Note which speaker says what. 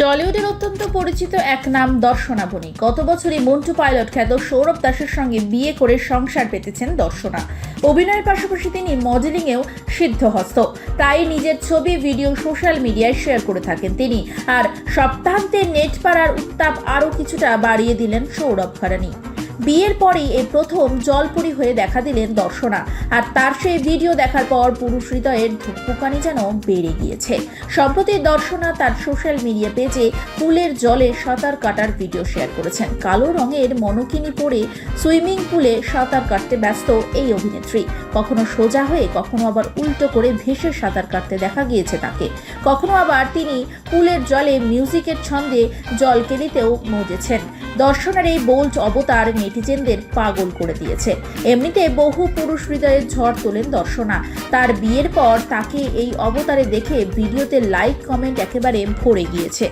Speaker 1: টলিউডের অত্যন্ত পরিচিত এক নাম দর্শনা বণিক। গত বছরই মন্টু পাইলট খ্যাত সৌরভ দাসের সঙ্গে বিয়ে করে সংসার পেতেছেন দর্শনা। অভিনয়ের পাশাপাশি তিনি মডেলিংয়েও সিদ্ধহস্ত। তাই নিজের ছবি, ভিডিও সোশ্যাল মিডিয়ায় শেয়ার করে থাকেন তিনি। আর সপ্তাহান্তে নেট পাড়ার উত্তাপ আরও কিছুটা বাড়িয়ে দিলেন সৌরভ ঘরানি। বিয়ের পরেই এই প্রথম জলপুরি হয়ে দেখা দিলেন দর্শনা। আর তার সেই ভিডিও দেখার পর পুরুষ হৃদয়ের ধুকপুকানি যেন বেড়ে গিয়েছে। সম্প্রতি দর্শনা তার সোশ্যাল মিডিয়া পেজে পুলের জলে সাঁতার কাটার ভিডিও শেয়ার করেছেন। কালো রঙের মনোকিনি পরে সুইমিং পুলে সাঁতার কাটতে ব্যস্ত এই অভিনেত্রী। কখনো সোজা হয়ে, কখনো আবার উল্টো করে ভেসে সাঁতার কাটতে দেখা গিয়েছে তাকে। কখনো আবার তিনি পুলের জলে মিউজিকের ছন্দে জল কেলিতেও মজেছেন। দর্শনের এই বোল্ট অবতার নেটিজেনদের পাগল করে দিয়েছে। এমনিতে বহু পুরুষ হৃদয়ের ঝড় তোলেন দর্শনা। তার বিয়ের পর তাকে এই অবতারে দেখে ভিডিওতে লাইক কমেন্ট একেবারে ভরে গিয়েছে।